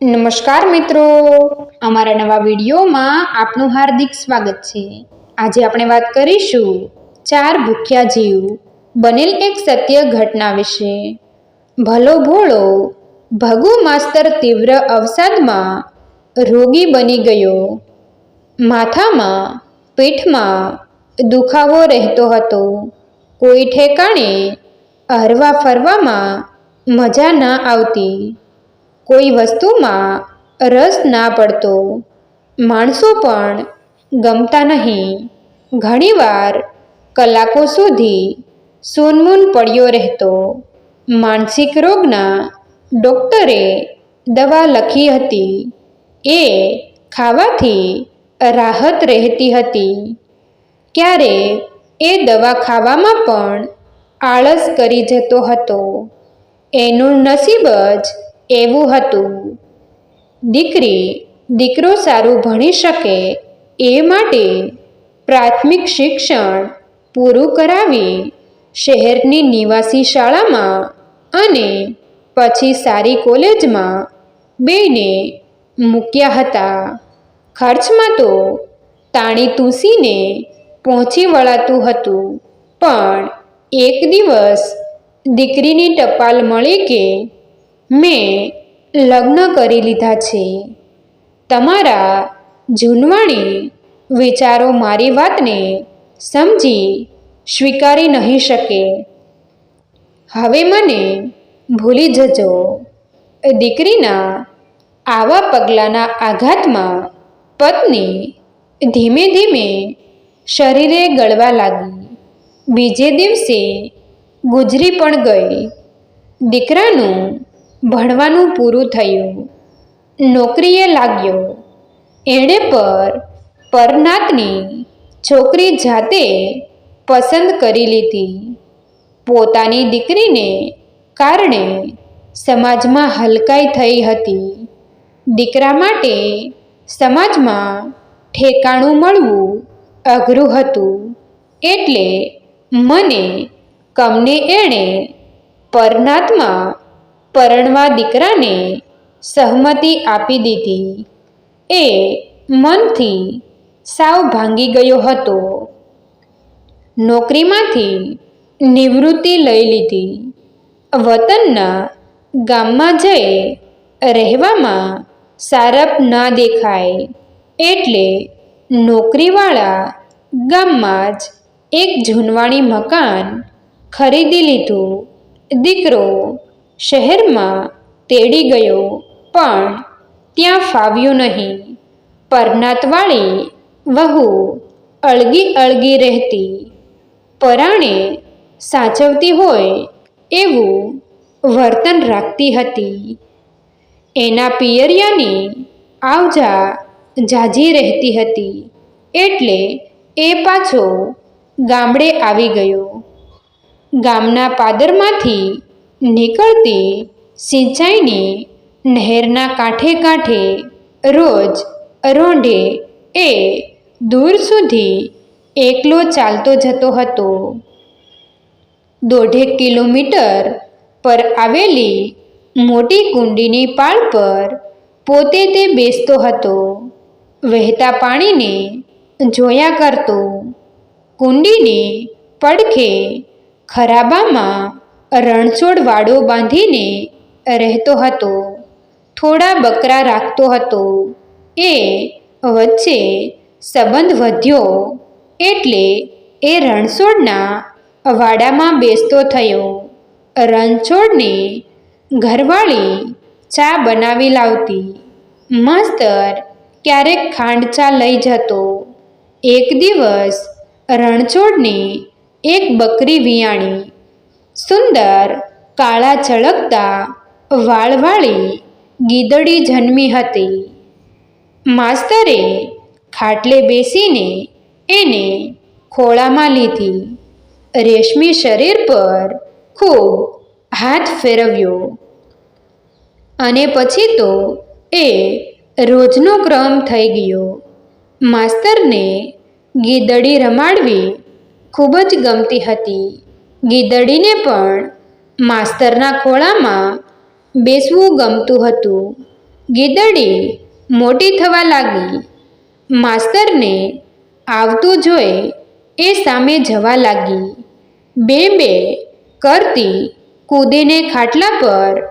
નમસ્કાર મિત્રો. અમારા નવા વિડીયોમાં આપનું હાર્દિક સ્વાગત છે. આજે આપણે વાત કરીશું ચાર ભૂખ્યા જીવ બનેલ એક સત્ય ઘટના વિશે. ભલો ભોળો, ભગુ માસ્તર તીવ્ર અવસાદમાં રોગી બની ગયો. માથામાં, પીઠમાં દુખાવો રહેતો હતો. કોઈ ઠેકાણે હરવા ફરવામાં મજા ના આવતી. કોઈ વસ્તુમાં રસ ના પડતો. માણસો પણ ગમતા નહીં. ઘણીવાર કલાકો સુધી સૂનમૂન પડ્યો રહેતો. માનસિક રોગના ડૉક્ટરે દવા લખી હતી. એ ખાવાથી રાહત રહેતી હતી. ક્યારે એ દવા ખાવામાં પણ આળસ કરી જતો હતો. એનું નસીબ જ એવું હતું. દીકરી દીકરો સારું ભણી શકે એ માટે પ્રાથમિક શિક્ષણ પૂરું કરાવી શહેરની નિવાસી શાળામાં અને પછી સારી કોલેજમાં બેને મૂક્યા હતા. ખર્ચમાં તો તાણી તૂસીને પહોંચી વળાતું હતું. પણ એક દિવસ દીકરીની ટપાલ મળી કે મેં લગ્ન કરી લીધા છે. તમારા જૂનવાણી વિચારો મારી વાતને સમજી સ્વીકારી નહીં શકે. હવે મને ભૂલી જજો. દીકરીના આવા પગલાંના આઘાતમાં પત્ની ધીમે ધીમે શરીરે ગળવા લાગી. બીજે દિવસે ગુજરી પણ ગઈ. દીકરાનું ભણવાનું પૂરું થયું. નોકરીએ લાગ્યો. એણે પર પરનાતની છોકરી જાતે પસંદ કરી લીધી. પોતાની દીકરીને કારણે સમાજમાં હલકાઈ થઈ હતી. દીકરા માટે સમાજમાં ઠેકાણું મળવું અઘરું હતું. એટલે મને કમને એણે પરનાથમાં પરણવા દીકરાને સહમતી આપી દીધી. એ મનથી સાવ ભાંગી ગયો હતો. નોકરીમાંથી નિવૃત્તિ લઈ લીધી. વતનના ગામમાં જઈ રહેવામાં સારપ ના દેખાય એટલે નોકરીવાળા ગામમાં જ એક જૂનવાણી મકાન ખરીદી લીધું. દીકરો શહેરમાં તેડી ગયો, પણ ત્યાં ફાવ્યું નહીં. પરનાતવાળી વહુ અળગી અળગી રહેતી. પરાણે સાચવતી હોય એવું વર્તન રાખતી હતી. એના પિયરિયાની આવજા જાજી રહેતી હતી, એટલે એ પાછો ગામડે આવી ગયો. ગામના પાદરમાંથી નીકળતી સિંચાઈની નહેરના કાંઠે કાંઠે રોજ રોંઢે એ દૂર સુધી એકલો ચાલતો જતો હતો. દોઢેક કિલોમીટર પર આવેલી મોટી કુંડીની પાળ પર પોતે તે બેસતો હતો. વહેતા પાણીને જોયા કરતો કુંડીની પડખે ખરાબામાં રણછોડ વાડો બાંધીને રહેતો હતો. થોડા બકરા રાખતો હતો. એ વચ્ચે સંબંધ વધ્યો એટલે એ રણછોડના વાડામાં બેસતો થયો. રણછોડને ઘરવાળી ચા બનાવી લાવતી. માસ્તર ક્યારેક ખાંડ ચા લઈ જતો. એક દિવસ રણછોડને એક બકરી વિયાણી. સુંદર, કાળા ચળકતા વાળવાળી ગીદડી જન્મી હતી. માસ્તરે ખાટલે બેસીને એને ખોળામાં લીધી. રેશમી શરીર પર ખૂબ હાથ ફેરવ્યો. અને પછી તો એ રોજનો ક્રમ થઈ ગયો. માસ્તરને ગીદડી રમાડવી ખૂબ જ ગમતી હતી. ગીદડીને પણ માસ્તરના ખોળામાં બેસવું ગમતું હતું. ગીદડી મોટી થવા લાગી. માસ્તરને આવતું જોઈ એ સામે જવા લાગી. બે બે કરતી કૂદીને ખાટલા પર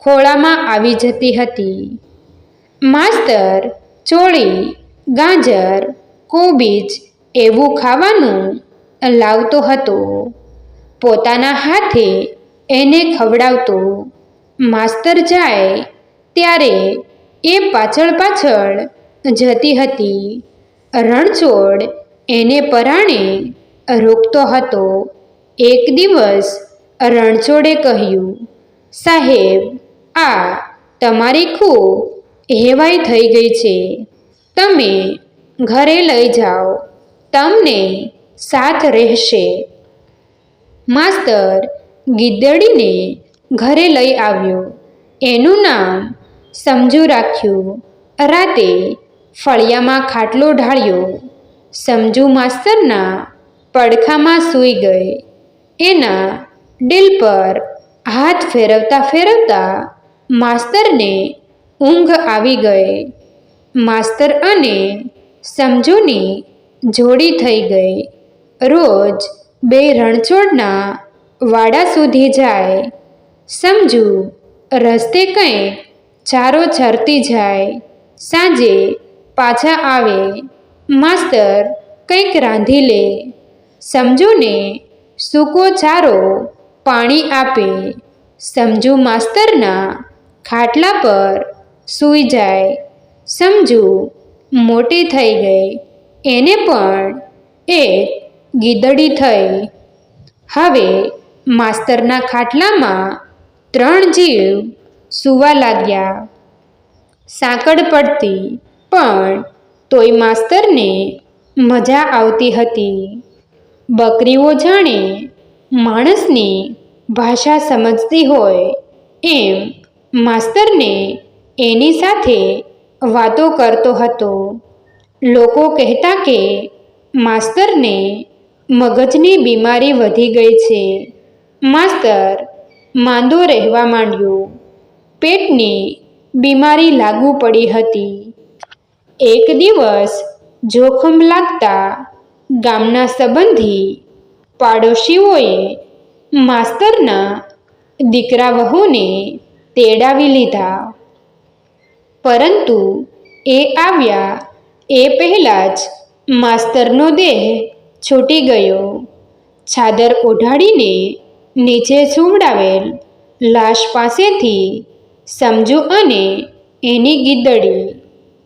ખોળામાં આવી જતી હતી. માસ્તર, ચોળી, ગાજર, કોબીજ એવું ખાવાનું લાવતો હતો. પોતાના હાથે એને ખવડાવતો. માસ્તર જાય ત્યારે એ પાછળ પાછળ જતી હતી. રણછોડ એને પરાણે રોકતો હતો. એક દિવસ રણછોડે કહ્યું, સાહેબ, આ તમારી ખૂબ હેવાઈ થઈ ગઈ છે. તમે ઘરે લઈ જાઓ. તમને સાથ રહેશે. માસ્તર ગીદડીને ઘરે લઈ આવ્યો. એનું નામ સમજુ રાખ્યું. રાતે ફળિયામાં ખાટલો ઢાળ્યો. સમજુ માસ્તરના પડખામાં સૂઈ ગઈ. એના દિલ પર હાથ ફેરવતા ફેરવતા માસ્તરને ઊંઘ આવી ગઈ. માસ્તર અને સમજુની જોડી થઈ ગઈ. રોજ બે રણછોડના વાડા સુધી જાય. સમજુ, રસ્તે કંઈક ચારો ચરતી જાય. સાંજે પાછા આવે, માસ્તર કંઈક રાંધી લે. સમજુને, સૂકો ચારો પાણી આપે. સમજુ માસ્તરના ખાટલા પર સૂઈ જાય. સમજુ મોટી થઈ ગઈ. એને પણ એક ગીદડી થઈ. હવે માસ્તરના ખાટલામાં ત્રણ જીવ સૂવા લાગ્યા. સાંકળ પડતી, પણ તોય માસ્તરને મજા આવતી હતી. બકરીઓ જાણે માણસની ભાષા સમજતી હોય એમ માસ્તરને એની સાથે વાતો કરતો હતો. લોકો કહેતા કે માસ્તરને મગજની બીમારી વધી ગઈ છે. માસ્તર, માંદો રહેવા માંડ્યો. પેટની બીમારી લાગુ પડી હતી. એક દિવસ જોખમ લાગતા ગામના સંબંધી પાડોશીઓએ માસ્તરના દીકરા વહુને તેડાવી લીધા. પરંતુ એ આવ્યા એ પહેલાં જ માસ્તરનો દેહ છૂટી ગયો. ચાદર ઓઢાડીને નીચે સુવડાવેલ લાશ પાસેથી સમજુ અને એની ગીદડી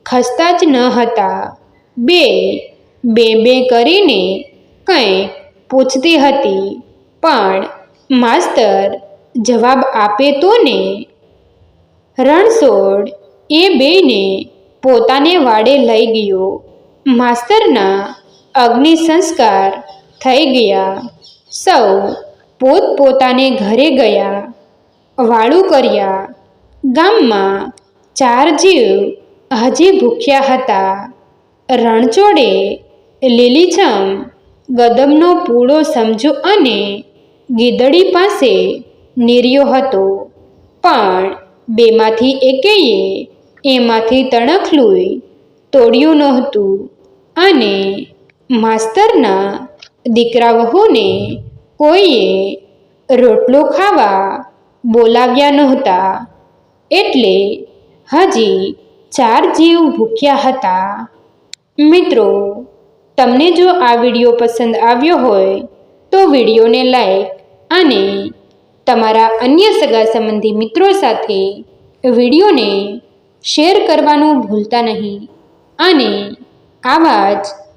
ખસતા જ ન હતા. બે બે બે કરીને કંઈક પૂછતી હતી, પણ માસ્તર જવાબ આપે તો ને? રણછોડ એ બેને પોતાને વાડે લઈ ગયો. માસ્તરના અગ્નિ સંસ્કાર થઈ ગયા. સૌ પોતપોતાને ઘરે ગયા, વાળું કર્યા. ગામમાં ચાર જીવ હજી ભૂખ્યા હતા. રણછોડે લીલીછમ ગદમનો પૂળો સમજો અને ગીદડી પાસે નીર્યો હતો. પણ બેમાંથી એકેયે એમાંથી તણખલું તોડ્યું નહોતું અને માસ્તરના દીકરા વહુને કોઈએ રોટલો ખાવા બોલાવ્યા નહોતા એટલે હજી ચાર જીવ ભૂખ્યા હતા. મિત્રો, તમને જો આ વીડિયો પસંદ આવ્યો હોય, તો વિડીયોને લાઈક અને તમારા અન્ય સગા સંબંધી મિત્રો સાથે વિડીયોને શેર કરવાનું ભૂલતા નહીં. અને આવા જ